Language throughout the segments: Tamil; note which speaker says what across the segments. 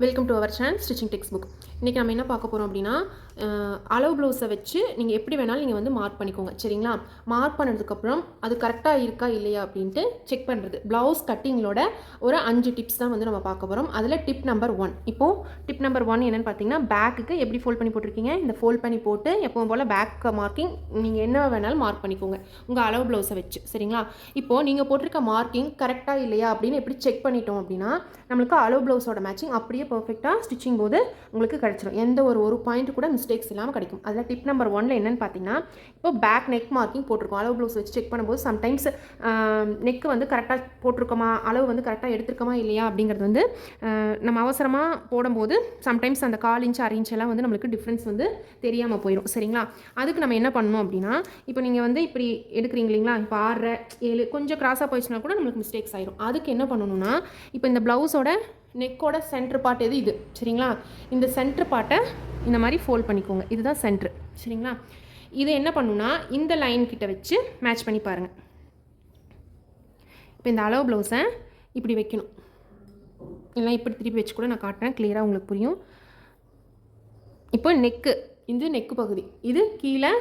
Speaker 1: Welcome to our channel stitching text book இன்றைக்கி நம்ம என்ன பார்க்க போகிறோம் அப்படின்னா அளவு ப்ளவுஸை வச்சு நீங்கள் எப்படி வேணாலும் நீங்கள் வந்து மார்க் பண்ணிக்கோங்க சரிங்களா? மார்க் பண்ணதுக்கப்புறம் அது கரெக்டாக இருக்கா இல்லையா அப்படின்ட்டு செக் பண்ணுறது ப்ளவுஸ் கட்டிங்களோட ஒரு அஞ்சு டிப்ஸ் தான் வந்து நம்ம பார்க்க போகிறோம் அதில் டிப் நம்பர் ஒன் இப்போது டிப் நம்பர் ஒன் என்னென்னு பார்த்தீங்கன்னா பேக்குக்கு எப்படி ஃபோல்ட் பண்ணி போட்டிருக்கீங்க? இந்த ஃபோல்ட் பண்ணி போட்டு எப்பவும் போல் பேக் மார்க்கிங் நீங்கள் என்ன வேணாலும் மார்க் பண்ணிக்கோங்க உங்கள் அளவு ப்ளவுஸை வச்சு சரிங்களா? இப்போது நீங்கள் போட்டிருக்க மார்க்கிங் கரெக்டாக இல்லையா அப்படின்னு எப்படி செக் பண்ணிட்டோம் அப்படின்னா நம்மளுக்கு அளவு ப்ளவுஸோட மேட்சிங் அப்படியே பர்ஃபெக்டாக ஸ்டிச்சிங் போது உங்களுக்கு கிடச்சிடும் எந்த ஒரு ஒரு பாயிண்ட் கூட மிஸ்டேக்ஸ் இல்லாமல் கிடைக்கும். அதில் டிப் நம்பர் ஒன்ல என்னென்னு பார்த்தீங்கன்னா இப்போ பேக் நெக் மார்க்கிங் போட்டிருக்கோம். அளவு ப்ளவுஸ் வச்சு செக் பண்ணும்போது சம்டைம்ஸ் நெக்கு வந்து கரெக்டாக போட்டிருக்கோமா? அளவு வந்து கரெக்டாக எடுத்திருக்கோமா? இல்லையா? அப்படிங்கிறது வந்து நம்ம அவசரமாக போடும்போது சம்டைம்ஸ் அந்த கால் இன்ச் அரை இன்ச் எல்லாம் வந்து நம்மளுக்கு டிஃப்ரென்ஸ் வந்து தெரியாமல் போயிடும் சரிங்களா? அதுக்கு நம்ம என்ன பண்ணணும் அப்படின்னா இப்போ நீங்கள் வந்து இப்படி எடுக்கிறீங்க இல்லைங்களா? இப்போ ஆறரை ஏழு கொஞ்சம் கிராஸாக போயிடுச்சுன்னா கூட நம்மளுக்கு மிஸ்டேக்ஸ் ஆயிரும். அதுக்கு என்ன பண்ணணும்னா இப்போ இந்த ப்ளவுஸோட நெக்கோட சென்ட்ரு பார்ட் எது இது? சரிங்களா? இந்த சென்ட்ரு பார்ட்டை இந்த மாதிரி ஃபோல்ட் பண்ணிக்கோங்க. இதுதான் சென்ட்ரு சரிங்களா? இது என்ன பண்ணுன்னா இந்த லைன் கிட்ட வச்சு மேட்ச் பண்ணி பாருங்கள் இப்போ இந்த அளவு ப்ளவுஸை இப்படி வைக்கணும். இல்லை இப்படி திருப்பி வச்சு கூட நான் காட்டுறேன். கிளியராக உங்களுக்கு புரியும். இப்போ நெக்கு இது நெக்கு பகுதி. இது கீழே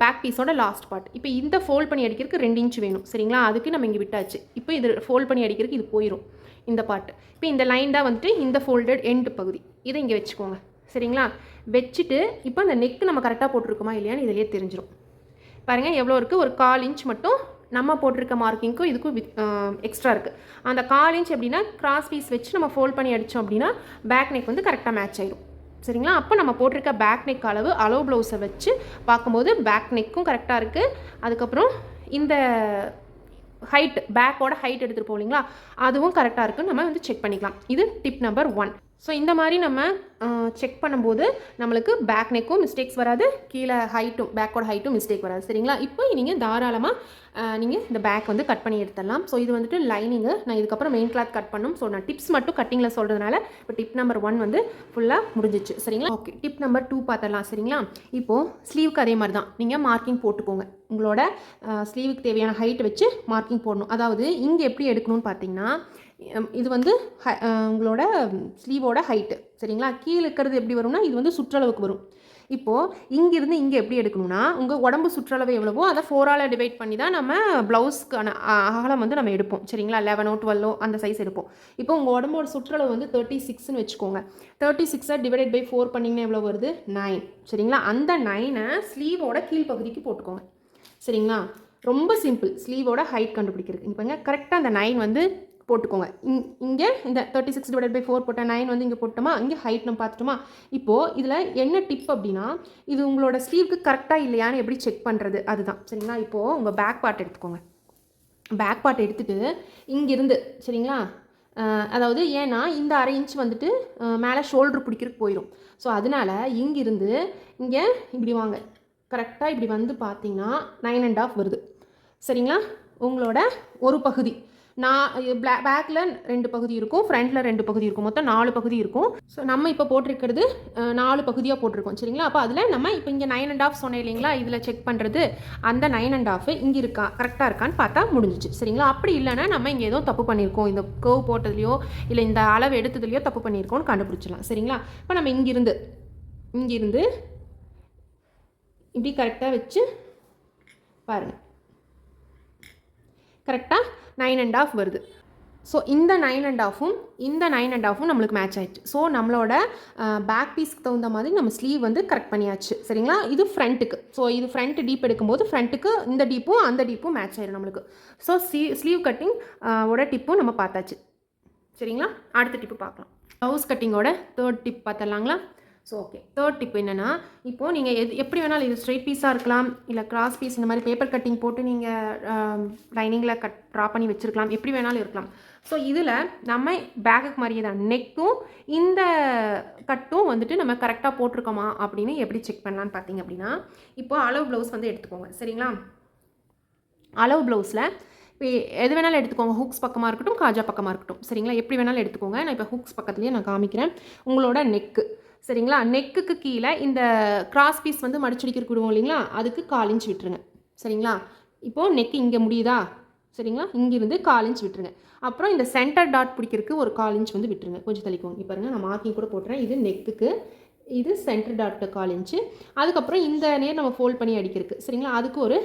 Speaker 1: பேக் பீஸோட லாஸ்ட் பார்ட் இப்போ இந்த ஃபோல்ட் பண்ணி அடிக்கிறதுக்கு ரெண்டு இன்ச் வேணும். சரிங்களா? அதுக்கு நம்ம இங்கே விட்டாச்சு. இப்போ இது ஃபோல்ட் பண்ணி அடிக்கிறதுக்கு இது போயிடும் இந்த பார்ட் இப்போ இந்த லைன் தான் வந்துட்டு இந்த ஃபோல்டட் எண்டு பகுதி. இதை இங்கே வச்சுக்கோங்க. சரிங்களா? வச்சுட்டு இப்போ அந்த நெக்கு நம்ம கரெக்டாக போட்டிருக்கோமா இல்லையான்னு இதிலேயே தெரிஞ்சிடும் பாருங்கள் எவ்வளோ இருக்குது ஒரு கால் இன்ச் மட்டும் நம்ம போட்டிருக்க மார்க்கிங்க்கும் இதுக்கும் எக்ஸ்ட்ரா இருக்குது அந்த கால் இன்ச் எப்படின்னா கிராஸ் பீஸ் வச்சு நம்ம ஃபோல்ட் பண்ணி அடித்தோம் அப்படின்னா பேக் நெக் வந்து கரெக்டாக மேட்ச் ஆயிடும் சரிங்களா? அப்போ நம்ம போட்டிருக்க பேக் நெக் அளவு அளவு ப்ளவுஸை வச்சு பார்க்கும்போது பேக் நெக்கும் கரெக்டாக இருக்குது அதுக்கப்புறம் இந்த ஹைட் பேக்கோட ஹைட் எடுத்துகிட்டு போவீங்களா அதுவும் கரெக்டாக இருக்குன்னு நம்ம வந்து செக் பண்ணிக்கலாம். இது டிப் நம்பர் ஒன் ஸோ இந்த மாதிரி நம்ம செக் பண்ணும்போது நம்மளுக்கு பேக் நெக்கும் மிஸ்டேக்ஸ் வராது கீழே ஹைட்டும் பேக்கோட ஹைட்டும் மிஸ்டேக் வராது. சரிங்களா? இப்போ நீங்கள் தாராளமாக நீங்கள் இந்த பேக் வந்து கட் பண்ணி எடுத்துடலாம். ஸோ இது வந்துட்டு லைனிங்கு நான் இதுக்கப்புறம் மெயின் கிளாத் கட் பண்ணும். ஸோ நான் டிப்ஸ் மட்டும் கட்டிங்கில் சொல்கிறதுனால இப்போ டிப் நம்பர் ஒன் வந்து ஃபுல்லாக முடிஞ்சிச்சு. சரிங்களா? ஓகே டிப் நம்பர் டூ பார்த்துடலாம் சரிங்களா? இப்போது ஸ்லீவுக்கு அதே மாதிரி தான். நீங்கள் மார்க்கிங் போட்டுக்கோங்க. உங்களோட ஸ்லீவுக்கு தேவையான ஹைட் வச்சு மார்க்கிங் போடணும். அதாவது இங்கே எப்படி எடுக்கணும்னு பார்த்தீங்கன்னா இது வந்து உங்களோட ஸ்லீவோட ஹைட்டு சரிங்களா? கீழே இருக்கிறது எப்படி வரும்னா இது வந்து சுற்றளவுக்கு வரும். இப்போது இங்கேருந்து இங்கே எப்படி எடுக்கணும்னா உங்கள் உடம்பு சுற்றளவு எவ்வளவோ அதை ஃபோரால் டிவைட் பண்ணி தான் நம்ம ப்ளவுஸ்க்கான அகலம் வந்து நம்ம எடுப்போம். சரிங்களா? லெவனோ டுவெல்லோ அந்த சைஸ் எடுப்போம். இப்போ உங்கள் உடம்போட சுற்றளவு வந்து தேர்ட்டி சிக்ஸ்னு வச்சுக்கோங்க. தேர்ட்டி சிக்ஸை டிவைடட் பை ஃபோர் பண்ணிங்கன்னா எவ்வளோ வருது? நைன் சரிங்களா? அந்த நைனை ஸ்லீவோட கீழ்ப்பகுதிக்கு போட்டுக்கோங்க. சரிங்களா? ரொம்ப சிம்பிள் ஸ்லீவோட ஹைட் கண்டுபிடிக்கிறது இப்போ கரெக்டாக அந்த நைன் வந்து போட்டுக்கோங்க. இங் இங்கே இந்த thirty six divide by four போட்டேன் நைன் வந்து இங்கே போட்டோமா இங்கே ஹைட் நம்ம பார்த்துட்டோமா? இப்போது இதில் என்ன டிப் அப்படின்னா இது உங்களோட ஸ்லீவ்க்கு கரெக்டாக இல்லையான்னு எப்படி செக் பண்ணுறது அதுதான். சரிங்களா? இப்போது உங்கள் பேக் பார்ட் எடுத்துக்கோங்க. பேக் பார்ட் எடுத்துட்டு இங்கேருந்து சரிங்களா? அதாவது ஏன்னா இந்த அரை இன்ச் வந்துட்டு மேலே ஷோல்டர் பிடிக்கிறதுக்கு போயிடும் ஸோ அதனால இங்கிருந்து இங்கே இப்படி வாங்க. கரெக்டாக இப்படி வந்து பார்த்தீங்கன்னா நைன் அண்ட் ஆஃப் வருது. சரிங்களா? உங்களோட ஒரு பகுதி. நான் பேக்கில் ரெண்டு பகுதி இருக்கும் ஃப்ரண்ட்டில் ரெண்டு பகுதி இருக்கும். மொத்தம் நாலு பகுதி இருக்கும். ஸோ நம்ம இப்போ போட்டிருக்கிறது நாலு பகுதியாக போட்டிருக்கோம் சரிங்களா? அப்போ அதில் நம்ம இப்போ இங்கே நைன் அண்ட் ஆஃப் சொன்னேன் இல்லைங்களா? இதில் செக் பண்ணுறது அந்த நைன் அண்ட் ஆஃப் இங்கே இருக்கா கரெக்டாக இருக்கான்னு பார்த்தா முடிஞ்சிச்சு சரிங்களா? அப்படி இல்லைன்னா நம்ம இங்கே ஏதோ தப்பு பண்ணியிருக்கோம். இந்த கர்வ் போட்டதுலையோ இல்லை இந்த அளவு எடுத்ததுலையோ தப்பு பண்ணியிருக்கோம்னு கண்டுபிடிச்சிடலாம் சரிங்களா? இப்போ நம்ம இங்கிருந்து இங்கிருந்து இப்படி கரெக்டாக வச்சு பாருங்கள் கரெக்டாக நைன் அண்ட் ஆஃப் வருது. ஸோ இந்த நைன் அண்ட் ஆஃபும் இந்த நைன் அண்ட் ஆஃபும் நம்மளுக்கு மேட்ச் ஆயிடுச்சு. ஸோ நம்மளோட பேக் பீஸ்க்கு தகுந்த மாதிரி நம்ம ஸ்லீவ் வந்து கரெக்ட் பண்ணியாச்சு. சரிங்களா? இது ஃப்ரண்ட்டுக்கு ஸோ இது ஃப்ரண்ட் டீப் எடுக்கும்போது ஃப்ரண்ட்டுக்கு இந்த டீப்பும் அந்த டீப்பும் மேட்ச் ஆயிடும் நம்மளுக்கு. ஸோ ஸ்லீ ஸ்லீவ் கட்டிங் ஓட டிப்பும் நம்ம பார்த்தாச்சு. சரிங்களா? அடுத்த டிப்பு பார்க்கலாம். ப்ளவுஸ் கட்டிங்கோட தேர்ட் டிப் பார்த்துடலாங்களா? ஸோ ஓகே தேர்ட் டிப் என்னென்னா இப்போது நீங்கள் எது எப்படி வேணாலும் இது ஸ்ட்ரெயிட் பீஸாக இருக்கலாம் இல்லை கிராஸ் பீஸ் இந்த மாதிரி பேப்பர் கட்டிங் போட்டு நீங்கள் லைனிங்கில் கட் ட்ரா பண்ணி வச்சுருக்கலாம் எப்படி வேணாலும் இருக்கலாம். ஸோ இதில் நம்ம பேக்குக்கு மாதிரியே தான். நெக்கும் இந்த கட்டும் வந்துட்டு நம்ம கரெக்டாக போட்டிருக்கோமா அப்படின்னு எப்படி செக் பண்ணலான்னு பார்த்தீங்க அப்படின்னா இப்போ அளவு ப்ளவுஸ் வந்து எடுத்துக்கோங்க. சரிங்களா? அளவு ப்ளவுஸில் இப்போ எது வேணாலும் எடுத்துக்கோங்க. ஹூக்ஸ் பக்கமாக இருக்கட்டும் காஜா பக்கமாக இருக்கட்டும். சரிங்களா? எப்படி வேணாலும் எடுத்துக்கோங்க. நான் இப்போ ஹூக்ஸ் பக்கத்துலேயே நான் காமிக்கிறேன். உங்களோட நெக்கு சரிங்களா? நெக்குக்கு கீழே இந்த கிராஸ் பீஸ் வந்து மடிச்சடிக்கிற விடுவோம் இல்லைங்களா? அதுக்கு கால் இன்ச் விட்டுருங்க. சரிங்களா? இப்போது நெக்கு இங்கே முடியுதா? சரிங்களா? இங்கிருந்து கால் இன்ச் விட்டுருங்க. அப்புறம் இந்த சென்டர் டாட் பிடிக்கிறதுக்கு ஒரு கால் இன்ச் வந்து விட்டுருங்க. கொஞ்சம் தள்ளிக்கோங்க. இப்போ பாருங்க நான் மார்க்கிங் கூட போட்டுறேன். இது நெக்குக்கு இது சென்டர் டாட்டு கால் இன்ச்சு அதுக்கப்புறம் இந்த நேர் நம்ம ஃபோல்ட் பண்ணி அடிக்கிறதுக்கு சரிங்களா? அதுக்கு ஒரு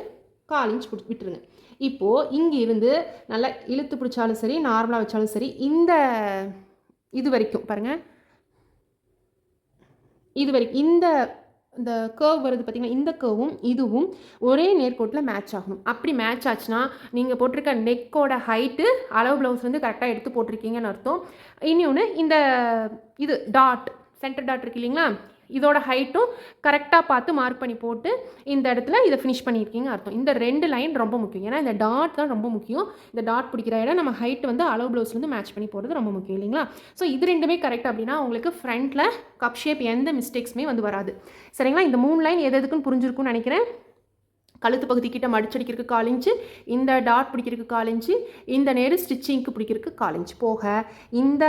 Speaker 1: கால் இன்ச் பிடி விட்டுருங்க. இப்போது இங்கே இருந்து நல்லா இழுத்து பிடிச்சாலும் சரி நார்மலாக வச்சாலும் சரி இந்த இது வரைக்கும் பாருங்கள் இது வரைக்கும் இந்த இந்த கேர்வ் வருது பார்த்தீங்கன்னா இந்த கேர்வும் இதுவும் ஒரே நேர்கோட்டில் மேட்ச் ஆகணும் அப்படி மேட்ச் ஆச்சுன்னா நீங்கள் போட்டிருக்க நெக்கோட ஹைட்டு அளவு ப்ளவுஸ் வந்து கரெக்டாக எடுத்து போட்டிருக்கீங்கன்னு அர்த்தம். இன்னொன்று இந்த இது டாட் சென்டர் டாட் இருக்கு இல்லைங்களா? இதோட ஹைட்டும் கரெக்டாக பார்த்து மார்க் பண்ணி போட்டு இந்த இடத்துல இதை ஃபினிஷ் பண்ணியிருக்கீங்க அர்த்தம். இந்த ரெண்டு லைன் ரொம்ப முக்கியம். ஏன்னா இந்த டாட் தான் ரொம்ப முக்கியம். இந்த டாட் பிடிக்கிற இடம் நம்ம ஹைட் வந்து அளவு ப்ளவுஸ் வந்து மேட்ச் பண்ணி போகிறது ரொம்ப முக்கியம் இல்லைங்களா? ஸோ இது ரெண்டுமே கரெக்ட் அப்படின்னா உங்களுக்கு ஃப்ரண்ட்டில் கப் ஷேப் எந்த மிஸ்டேக்ஸுமே வந்து வராது. சரிங்களா? இந்த மூணு லைன் எது எதுக்குன்னு புரிஞ்சிருக்கும்னு நினைக்கிறேன். கழுத்து பகுதி கிட்ட மடிச்சடிக்கிறதுக்கு கால் இன்ச்சு இந்த டாட் பிடிக்கிறதுக்கு கால் இன்ச்சு இந்த நேரம் ஸ்டிச்சிங்க்கு பிடிக்கிறதுக்கு கால் இன்ச்சு போக இந்த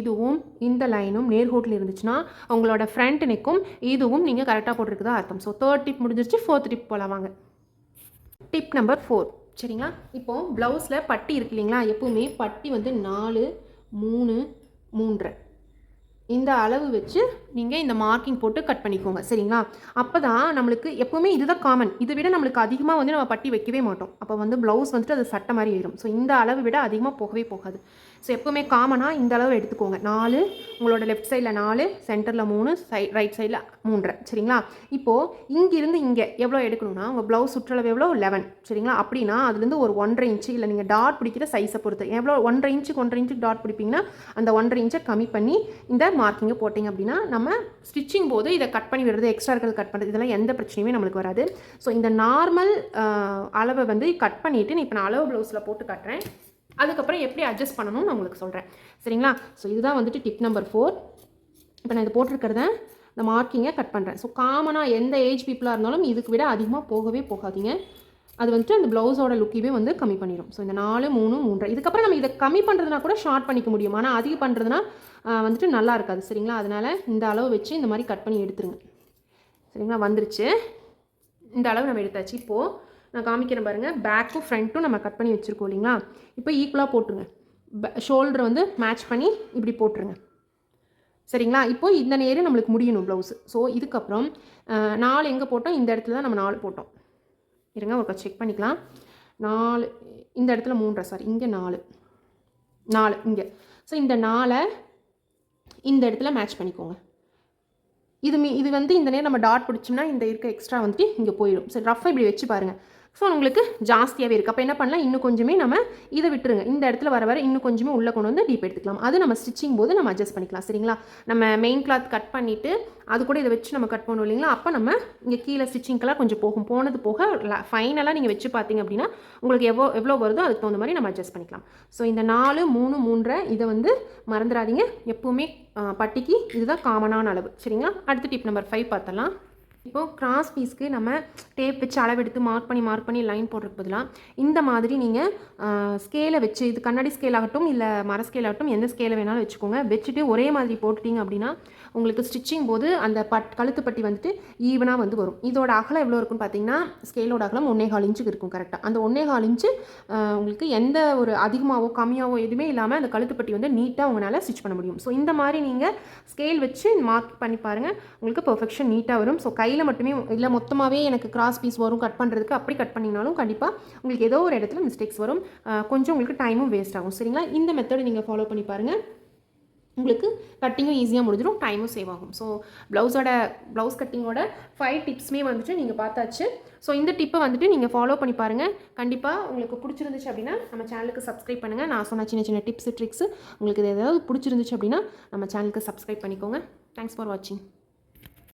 Speaker 1: இதுவும் இந்த லைனும் நேர்கோட்டில் இருந்துச்சுன்னா உங்களோட ஃப்ரண்ட் நெக்கும் இதுவும் நீங்கள் கரெக்டாக போட்டிருக்குதா அர்த்தம். ஸோ தேர்ட் டிப் முடிஞ்சிருச்சு ஃபோர்த் டிப் போகலாம் வாங்க. டிப் நம்பர் ஃபோர் சரிங்களா? இப்போது ப்ளவுஸில் பட்டி இருக்கு இல்லைங்களா? எப்பவுமே பட்டி வந்து நாலு மூணு மூன்றரை. இந்த அளவு வச்சு நீங்கள் இந்த மார்க்கிங் போட்டு கட் பண்ணிக்கோங்க. சரிங்களா? அப்போ தான் நம்மளுக்கு எப்போவுமே இதுதான் காமன் இதை விட நம்மளுக்கு அதிகமாக வந்து நம்ம பட்டி வைக்கவே மாட்டோம். அப்போ வந்து ப்ளவுஸ் வந்துட்டு அது சட்டை மாதிரி ஆயிடும் ஸோ இந்த அளவு விட அதிகமாக போகவே போகாது. ஸோ எப்போவுமே காமனாக இந்த அளவு எடுத்துக்கோங்க. நாலு உங்களோட லெஃப்ட் சைடில் நாலு சென்டரில் மூணு சை ரைட் சைடில் மூன்றரை. சரிங்களா? இப்போது இங்கிருந்து இங்கே எவ்வளோ எடுக்கணும்னா உங்கள் ப்ளவுஸ் சுற்றளவு எவ்வளோ? லெவன் சரிங்களா? அப்படின்னா அதுலேருந்து ஒரு ஒன்றரை இன்ச்சு இல்லை நீங்கள் டாட் பிடிக்கிற சைஸை பொறுத்து. எவ்வளோ? ஒன்றரை இன்ச்சுக்கு ஒன்றரை இன்ச்சுக்கு டாட் பிடிப்பீங்கன்னா அந்த ஒன்றரை இன்ச்சை கம்மி பண்ணி இந்த மார்க்கிங்கை போட்டிங்க அப்படின்னா நம்ம ஸ்டிச்சிங் போது இதை கட் பண்ணி விடுறது எக்ஸ்ட்ரா இருக்கிறது கட் பண்ணுறது இதெல்லாம் எந்த பிரச்சனையுமே நம்மளுக்கு வராது. ஸோ இந்த நார்மல் அளவை வந்து கட் பண்ணிவிட்டு இப்போ நான் அளவு ப்ளவுஸில் போட்டு காட்டுறேன். அதுக்கப்புறம் எப்படி அட்ஜஸ்ட் பண்ணணும்னு நான் உங்களுக்கு சொல்கிறேன் சரிங்களா? ஸோ இதுதான் வந்துட்டு டிப் நம்பர் ஃபோர் இப்போ நான் இது போட்டிருக்கிறத இந்த மார்க்கிங்கை கட் பண்ணுறேன் ஸோ காமனாக எந்த ஏஜ் பீப்புளாக இருந்தாலும் இதுக்கு விட அதிகமாக போகவே போகாதீங்க. அது வந்துட்டு அந்த ப்ளவுஸோட லுக்கையே வந்து கம்மி பண்ணிடும் ஸோ இந்த நாலு மூணு மூன்றரை. இதுக்கப்புறம் நம்ம இதை கம்மி பண்ணுறதுனா கூட ஷார்ட் பண்ணிக்க முடியும். ஆனால் அதிகம் பண்ணுறதுனா வந்துட்டு நல்லா இருக்காது சரிங்களா? அதனால் இந்த அளவு வச்சு இந்த மாதிரி கட் பண்ணி எடுத்துருங்க. சரிங்களா? வந்துருச்சு. இந்த அளவு நம்ம எடுத்தாச்சு. இப்போது நான் காமிக்கிறேன் பாருங்கள் பேக்கும் ஃப்ரண்ட்டும் நம்ம கட் பண்ணி வச்சுருக்கோம் இல்லைங்களா? இப்போ ஈக்குவலாக போட்டுருங்க. ஷோல்டரை வந்து மேட்ச் பண்ணி இப்படி போட்டுருங்க. சரிங்களா? இப்போது இந்த நேரம் நம்மளுக்கு முடியணும் ப்ளவுஸு ஸோ இதுக்கப்புறம் நாலு எங்கே போட்டோம்? இந்த இடத்துல தான் நம்ம நாலு போட்டோம். இருங்க ஒரு செக் பண்ணிக்கலாம். நாலு இந்த இடத்துல மூன்றரை சாரி இங்கே நாலு. நாலு இங்கே. ஸோ இந்த நாலை இந்த இடத்துல மேட்ச் பண்ணிக்கோங்க. இது மீ இது வந்து இந்த நேரம் நம்ம டாட் பிடிச்சோம்னா இந்த இருக்க எக்ஸ்ட்ரா வந்துட்டு இங்கே போயிடும். சரி ரஃபாக இப்படி வச்சு பாருங்கள் ஸோ உங்களுக்கு ஜாஸ்தியாகவே இருக்குது அப்போ என்ன பண்ணலாம்? இன்னும் கொஞ்சமே நம்ம இதை விட்டுருங்க. இந்த இடத்துல வர வர இன்னும் கொஞ்சமே உள்ளே கொண்டு வந்து டீப் எடுத்துக்கலாம். அது நம்ம ஸ்டிச்சிங் போது நம்ம அட்ஜஸ்ட் பண்ணிக்கலாம். சரிங்களா? நம்ம மெயின் கிளாத் கட் பண்ணிவிட்டு அது கூட இதை வச்சு நம்ம கட் பண்ணுவோம் இல்லைங்களா? அப்போ நம்ம இங்கே கீழே ஸ்டிச்சிங்க்கெல்லாம் கொஞ்சம் போகும். போனது போக ஃபைனலாக நீங்கள் வச்சு பார்த்தீங்க அப்படின்னா உங்களுக்கு எவ்வளோ எவ்வளோ வருதோ அதுக்கு தகுந்த மாதிரி நம்ம அட்ஜஸ்ட் பண்ணிக்கலாம். ஸோ இந்த நாலு மூணு மூன்றரை இதை வந்து மறந்துடாதீங்க. எப்போவுமே பட்டிக்கு இதுதான் காமனான அளவு. சரிங்களா? அடுத்த டிப் நம்பர் ஃபைவ் பார்த்தலாம் இப்போது கிராஸ் பீஸ்க்கு நம்ம டேப் வச்சு அளவெடுத்து மார்க் பண்ணி மார்க் பண்ணி லைன் போடுறதுக்கு பதிலாக இந்த மாதிரி நீங்கள் ஸ்கேலை வச்சு இது கண்ணாடி ஸ்கேல் ஆகட்டும் இல்லை மர ஸ்கேல் ஆகட்டும் எந்த ஸ்கேலை வேணாலும் வச்சுக்கோங்க. வச்சுட்டு ஒரே மாதிரி போட்டுட்டீங்க அப்படின்னா உங்களுக்கு ஸ்டிச்சிங் போது அந்த பட் கழுத்து பட்டி வந்துட்டு ஈவனாக வந்து வரும். இதோட அகலம் எவ்வளோ இருக்குன்னு பார்த்தீங்கன்னா ஸ்கேலோட அகலம் ஒன்றே கால் இன்ச்சுக்கு இருக்கும் கரெக்டாக அந்த ஒன்றே கால் இன்ச்சு உங்களுக்கு எந்த ஒரு அதிகமாகவோ கம்மியாகவோ எதுவுமே இல்லாமல் அந்த கழுத்து பட்டி வந்து நீட்டாக உங்களால் ஸ்டிச் பண்ண முடியும். ஸோ இந்த மாதிரி நீங்கள் ஸ்கேல் வச்சு மார்க் பண்ணி பாருங்கள் உங்களுக்கு பர்ஃபெக்ஷன் நீட்டாக வரும். ஸோ கை கையில் மட்டுமே இல்லை மொத்தமாகவே எனக்கு கிராஸ் பீஸ் வரும் கட் பண்ணுறதுக்கு அப்படி கட் பண்ணிங்கனாலும் கண்டிப்பாக உங்களுக்கு ஏதோ ஒரு இடத்துல மிஸ்டேக்ஸ் வரும். கொஞ்சம் உங்களுக்கு டைமும் வேஸ்ட் ஆகும். சரிங்களா? இந்த மெத்தட் நீங்கள் ஃபாலோ பண்ணி பாருங்கள் உங்களுக்கு கட்டிங்கும் ஈஸியாக முடிஞ்சிடும் டைமும் சேவ் ஆகும். ஸோ ப்ளவுஸோட ப்ளவுஸ் கட்டிங்கோட ஃபைவ் டிப்ஸுமே வந்துட்டு நீங்கள் பார்த்தாச்சு. ஸோ இந்த டிப்பை வந்துட்டு நீங்கள் ஃபாலோ பண்ணி பாருங்கள் கண்டிப்பாக உங்களுக்கு பிடிச்சிருந்துச்சு அப்படின்னா நம்ம சேனலுக்கு சப்ஸ்கிரைப் பண்ணுங்கள் நான் சொன்ன சின்ன சின்ன டிப்ஸ் ட்ரிக்ஸ் உங்களுக்கு இது ஏதாவது பிடிச்சிருந்துச்சு அப்படின்னா நம்ம சேனலுக்கு சப்ஸ்கிரைப் பண்ணிக்கோங்க. தேங்க்ஸ் ஃபார் வாட்சிங்